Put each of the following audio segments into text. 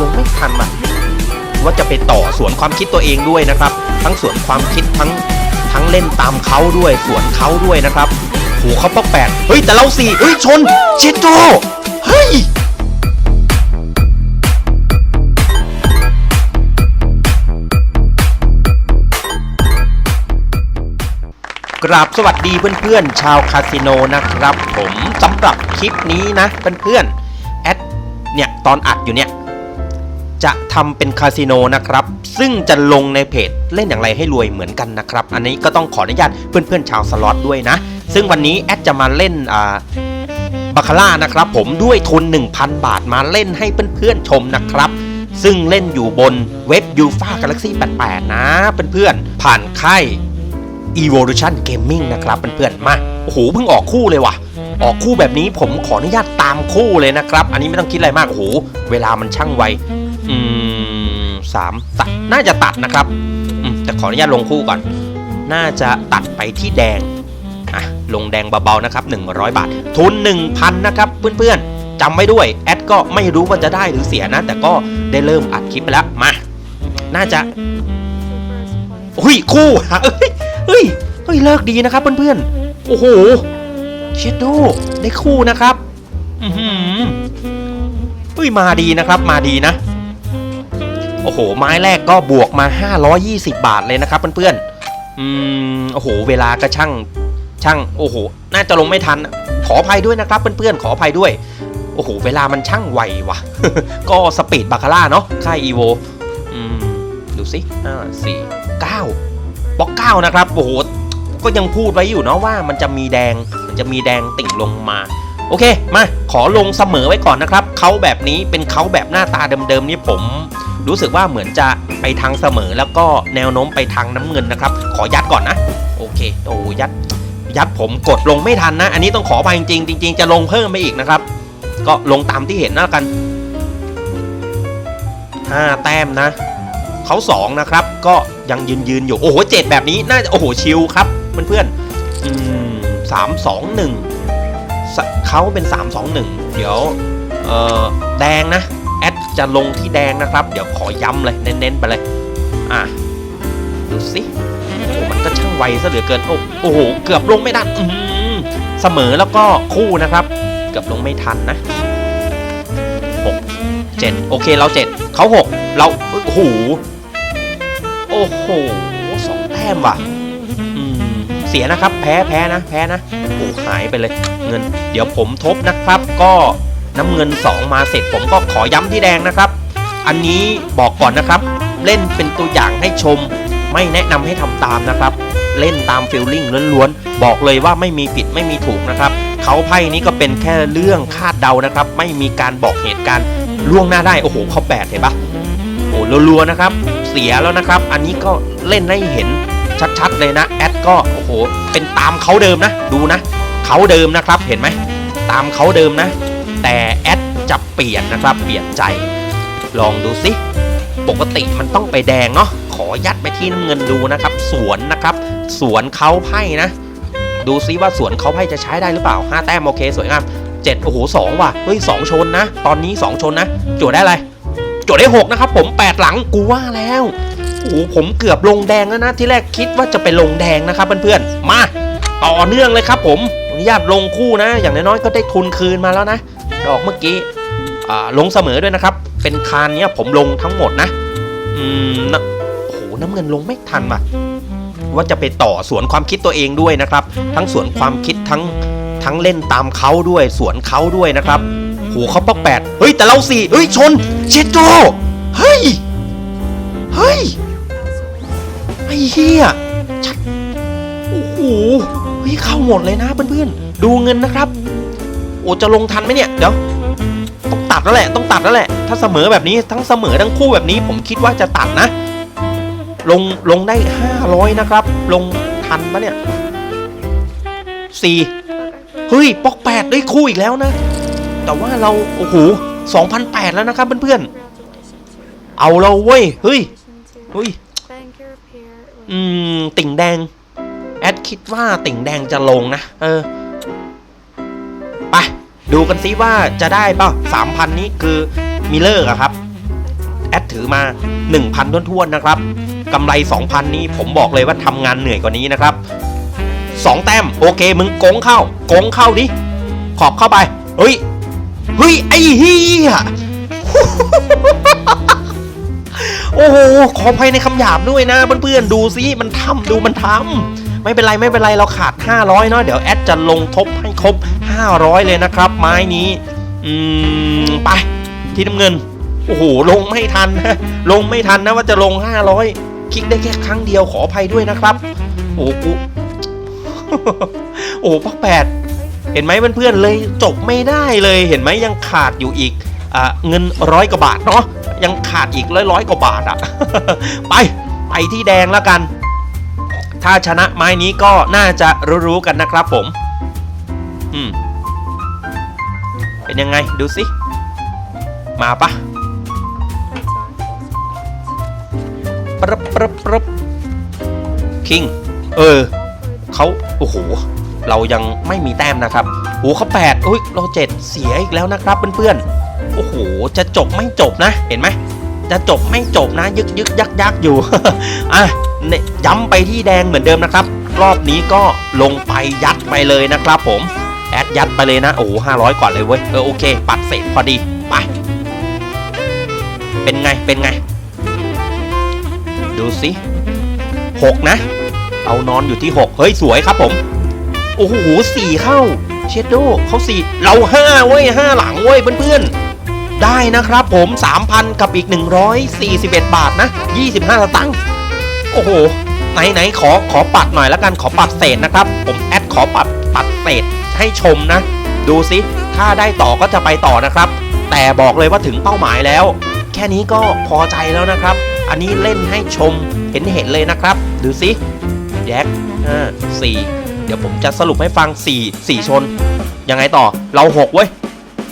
ลงไม่ทันอะว่าจะไปต่อสวนความคิดตัวเองด้วยนะครับ ทั้งสวนความคิดทั้งทั้งเล่นตามเขาด้วยสวนเขาด้วยนะครับโหเขาปอกแปดเฮ้ยแต่เราสี่เฮ้ยชนเชโจเฮ้ยกราบสวัสดีเพื่อนๆ ชาวคาสิโนนะครับ ผมสำหรับคลิปนี้นะเพื่อนๆแอดเนี่ยตอนอัดอยู่เนี่ย จะทำเป็นคาสิโนนะครับ ซึ่งจะลงในเพจเล่นอย่างไรให้รวยเหมือนกันนะครับ อันนี้ก็ต้องขออนุญาตเพื่อนๆชาวสล็อตด้วยนะ ซึ่งวันนี้แอดจะมาเล่นอ่าบาคาร่านะครับผมด้วยทุน 1,000 บาทมาเล่นให้เพื่อนๆชมนะครับ ซึ่งเล่นอยู่บนเว็บ u f a Galaxy 88 นะเพื่อนๆผ่านค่าย Evolution Gaming นะครับเพื่อนๆมาโอ้โหเพิ่งออกคู่เลยว่ะ ออกคู่แบบนี้ผมขออนุญาตตามคู่เลยนะครับ อันนี้ไม่ต้องคิดอะไรมากโอ้โหเวลามันช่างไว อืมสามตัดน่าจะตัดนะครับอืมแต่ขออนุญาตลงคู่ก่อน น่าจะตัดไปที่แดงอะลงแดงเบาๆนะครับ 100 บาท ทุน 1,000 นะครับ เพื่อนๆจำไว้ด้วย แอดก็ไม่รู้ว่าจะได้หรือเสียนะ แต่ก็ได้เริ่มอัดคลิปไปแล้ว มา น่าจะอุ้ย คู่ฮะเอ้ยเฮ้ยเฮ้ยเลิกดีนะครับเพื่อนๆ โอ้โหเชดโดได้คู่นะครับ อือหือเฮ้ยมาดีนะครับ มาดีนะ โอ้โห ไม้แรกก็บวกมา 520 บาทเลยนะครับเพื่อนๆ อืม โอ้โห เวลาก็ช่าง ช่าง โอ้โห น่าจะลงไม่ทัน ขออภัยด้วยนะครับเพื่อนๆ ขออภัยด้วย โอ้โห เวลามันช่างไวว่ะ ก็สปีดบาคาร่าเนาะ ค่ายอีโว อืม ดูสิห้าสี่เก้าบล็อกเก้านะครับ โอ้โห ก็ยังพูดไว้อยู่เนาะว่ามันจะมีแดง มันจะมีแดงติ่งลงมาโอเค มา ขอลงเสมอไว้ก่อนนะครับ เขาแบบนี้เป็นเขาแบบหน้าตาเดิมๆนี่ผม รู้สึกว่าเหมือนจะไปทางเสมอแล้วก็แนวโน้มไปทางน้ำเงินนะครับ ขอยัดก่อนนะ โอเคโอ้ยัดยัดผมกดลงไม่ทันนะ อันนี้ต้องขอไปจริงจริง ๆ จะลงเพิ่มไปอีกนะครับ ก็ลงตามที่เห็นนะกันห้าแต้มนะเขาสองนะครับ ก็ยังยืนยืนอยู่ โอ้โหเจ็ดแบบนี้น่าจะโอ้โหชิลครับเพื่อนๆอืมสามสองหนึ่งเขาเป็นสามสองหนึ่งเดี๋ยวเอ่อแดงนะ จะลงที่แดงนะครับ เดี๋ยวขอย้ำเลยเน้นๆไปเลย อะ ดูสิโอ้มันก็ช่างไวซะเหลือเกิน โอ้โอ้โห เกือบลงไม่ทันอื้เสมอแล้วก็คู่นะครับ เกือบลงไม่ทันนะหกเจ็ดโอเคเราเจ็ดเขาหกเราโอ้โหโอ้โหสองแต้มว่ะอืมเสียนะครับ แพ้แพ้นะ แพ้นะ โอ้หายไปเลย เงิน เดี๋ยวผมทบนะครับ ก็ น้ำเงิน 2 มาเสร็จผมก็ขอย้ำที่แดงนะครับ อันนี้บอกก่อนนะครับ เล่นเป็นตัวอย่างให้ชม ไม่แนะนำให้ทำตามนะครับ เล่นตามฟิลลิ่งล้วนๆ บอกเลยว่าไม่มีผิดไม่มีถูกนะครับเขาไพ่นี้ก็เป็นแค่เรื่องคาดเดานะครับ ไม่มีการบอกเหตุการณ์ล่วงหน้าได้ โอ้โหเขาแปดเห็นปะโอ้รัวๆนะครับ เสียแล้วนะครับ อันนี้ก็เล่นให้เห็นชัดๆเลยนะ แอดก็โอ้โห เป็นตามเขาเดิมนะ ดูนะ เขาเดิมนะครับ เห็นไหม ตามเขาเดิมนะ แต่แอดจะเปลี่ยนนะครับเปลี่ยนใจ ลองดูสิปกติมันต้องไปแดงเนาะขอยัดไปที่น้ำเงินดูนะครับ สวนนะครับ สวนเขาไพ่นะ ดูซิว่าสวนเขาไพ่จะใช้ได้หรือเปล่า 5 แต้มโอเคสวยงามเจ็ดโอ้โหสองว่ะเฮ้ยสองชนนะ ตอนนี้ 2 ชนนะโจทย์ได้อะไรโจทย์ได้ 6 นะครับ ผม 8 หลังกูว่าแล้วโอ้โหผมเกือบลงแดงแล้วนะ ที่แรกคิดว่าจะไปลงแดงนะครับเพื่อนๆมาต่อเนื่องเลยครับ ผมอนุญาตลงคู่นะ อย่างน้อยๆก็ได้ทุนคืนมาแล้วนะ ดอกเมื่อกี้ลงเสมอด้วยนะครับ เป็นคานเนี้ยผมลงทั้งหมดนะ อืมนะโอ้โหน้ำเงินลงไม่ทันว่ะว่าจะไปต่อสวนความคิดตัวเองด้วยนะครับ ทั้งสวนความคิดทั้งทั้งเล่นตามเขาด้วย สวนเขาด้วยนะครับโหเขาปอกแปดเฮ้ยแต่เราสี่เฮ้ยชนเชดโจเฮ้ยเฮ้ยไอ้เหี้ยชัดโอ้โหเฮ้ยเข้าหมดเลยนะเพื่อนๆดูเงินนะครับ อ้จะลงทันไหมเนี่ย เดี๋ยว ต้องตัดแล้วแหละ ต้องตัดแล้วแหละ ถ้าเสมอแบบนี้ทั้งเสมอทั้งคู่แบบนี้ ผมคิดว่าจะตัดนะ ลงลงได้ 500 นะครับ ลงทันปะเนี่ยสี่เฮ้ยปอกแปดได้คู่อีกแล้วนะ แต่ว่าเรา โอ้โห2,008แล้วนะครับเพื่อนๆ เอาเราเว้ย เฮ้ย เฮ้ย อืม ติ่งแดง แอดคิดว่าติ่งแดงจะลงนะ เออ ดูกันซิว่าจะได้เปล่าสามพันนี้คือมิเลอร์อะครับ แอดถือมา 1,000ท้วนๆนะครับกำไร 2,000 นี้ผมบอกเลยว่าทำงานเหนื่อยกว่านี้นะครับ 2 แต้ม โอเค มึงโกงเข้าโกงเข้าดิ ขอบเข้าไป เฮ้ย เฮ้ย ไอ้เฮียโอ้โห ขออภัยในคำหยาบด้วยนะเพื่อนๆ ดูสิมันทำดูมันทำไม่เป็นไรไม่เป็นไรเราขาด 500 เนาะเดี๋ยวแอดจะลงทบให้ครบ 500 เลยนะครับ ไม้นี้ อืม ไป ที่น้ำเงิน โอ้โห ลงไม่ทันนะ ลงไม่ทันนะว่าจะลง 500 คลิกได้แค่ครั้งเดียวขออภัยด้วยนะครับ โอ้โหกูโอ้พักแปดเห็นไหมเพื่อนๆเลยจบไม่ได้เลย เห็นไหมยังขาดอยู่อีกอเงินร้อยกว่าบาทเนาะ ยังขาดอีกร้อยร้อยกว่าบาทอะไป ไปที่แดงแล้วกัน ถ้าชนะไม้นี้ก็น่าจะรู้ๆกันนะครับผม อืม เป็นยังไงดูสิ มาปะปรับปรับปรับคิง เออ เขาโอ้โห เรายังไม่มีแต้มนะครับโอ้เขาแปดอุ้ยเราเจ็ดเสียอีกแล้วนะครับเพื่อนๆ โอ้โห จะจบไม่จบนะ เห็นไหม จะจบไม่จบนะ ยึกยึกยักยักอยู่ อะเนี่ยย้ำไปที่แดงเหมือนเดิมนะครับ รอบนี้ก็ลงไปยัดไปเลยนะครับผม อดยัดไปเลยนะ โอ้โหห้าร้อยก่อนเลยเว้ย เออโอเค ปัดเสร็จพอดี ไป เป็นไง เป็นไง ดูสิหกนะ เอานอนอยู่ที่6เฮ้ย สวยครับผม โอ้โหสี่เข้า เชดโดเขาสี่เราห้าเว้ยห้าหลังเว้ยเพื่อนๆ ได้นะครับผม 3,000 กับอีก 141 บาทนะ 25 สตังค์ โอ้โห ไหนไหนขอขอปัดหน่อยแล้วกันขอปัดเศษนะครับ ผมแอดขอปัดปัดเศษ ให้ชมนะ ดูสิถ้าได้ต่อก็จะไปต่อนะครับ แต่บอกเลยว่าถึงเป้าหมายแล้ว แค่นี้ก็พอใจแล้วนะครับ อันนี้เล่นให้ชมเห็นเห็นเลยนะครับ ดูสิแยกห้าสี่เดี๋ยวผมจะสรุปให้ฟังสี่สี่ชน ยังไงต่อเราหกเว้ย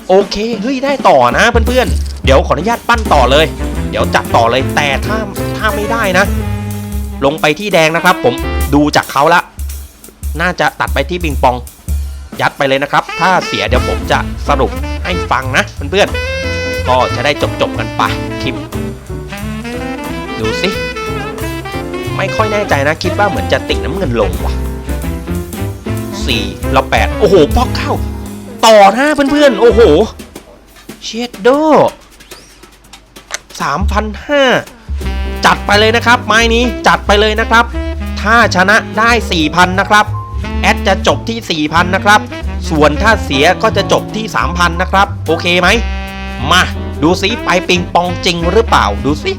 โอเค เฮ้ย ได้ต่อนะเพื่อนๆ เดี๋ยวขออนุญาตปั้นต่อเลย เดี๋ยวจัดต่อเลยแต่ถ้าถ้าไม่ได้นะ ลงไปที่แดงนะครับผมดูจากเขาละ น่าจะตัดไปที่ปิงปอง ยัดไปเลยนะครับ ถ้าเสียเดี๋ยวผมจะสรุปให้ฟังนะเพื่อนๆ ก็จะได้จบจบๆกันไปคลิป ดูสิ ไม่ค่อยแน่ใจนะคิดว่าเหมือนจะติ่งน้ำเงินลงว่ะสี่เราแปดโอ้โหพอกเข้า ต่อหน้าเพื่อนๆ โอ้โห เชดโดสามพันห้าจัดไปเลยนะครับ ไม้นี้จัดไปเลยนะครับ ถ้าชนะได้ 4,000 นะครับ แอดจะจบที่ 4,000 นะครับ ส่วนถ้าเสียก็จะจบที่ 3,000 นะครับ โอเคไหม มาดูซิไปปิงปองจริงหรือเปล่าดูซิ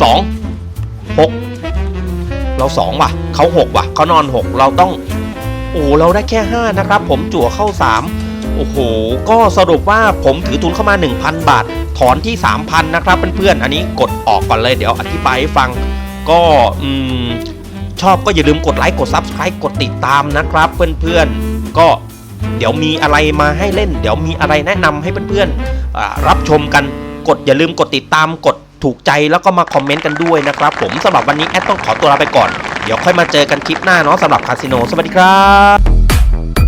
สองหกเราสองว่ะ เขาหกว่ะ เขานอนหกเราต้อง โอ้เราได้แค่ห้านะครับ ผมจั่วเข้าสามโอ้โห ก็สรุปว่าผมถือทุนเข้ามา 1,000 บาท ถอนที่ 3,000 นะครับเพื่อนๆ อันนี้กดออกก่อนเลยเดี๋ยวอธิบายให้ฟัง ก็ อืม ชอบก็อย่าลืมกดไลค์กด Subscribe กดติดตามนะครับ เพื่อนๆ ก็เดี๋ยวมีอะไรมาให้เล่น เดี๋ยวมีอะไรแนะนำให้เพื่อนๆอ่ารับชมกันกดอย่าลืมกดติดตามกดถูกใจแล้วก็มาคอมเมนต์กันด้วยนะครับ ผมสำหรับวันนี้แอดต้องขอตัวลาไปก่อน เดี๋ยวค่อยมาเจอกันคลิปหน้าเนาะสำหรับคาสิโน สวัสดีครับ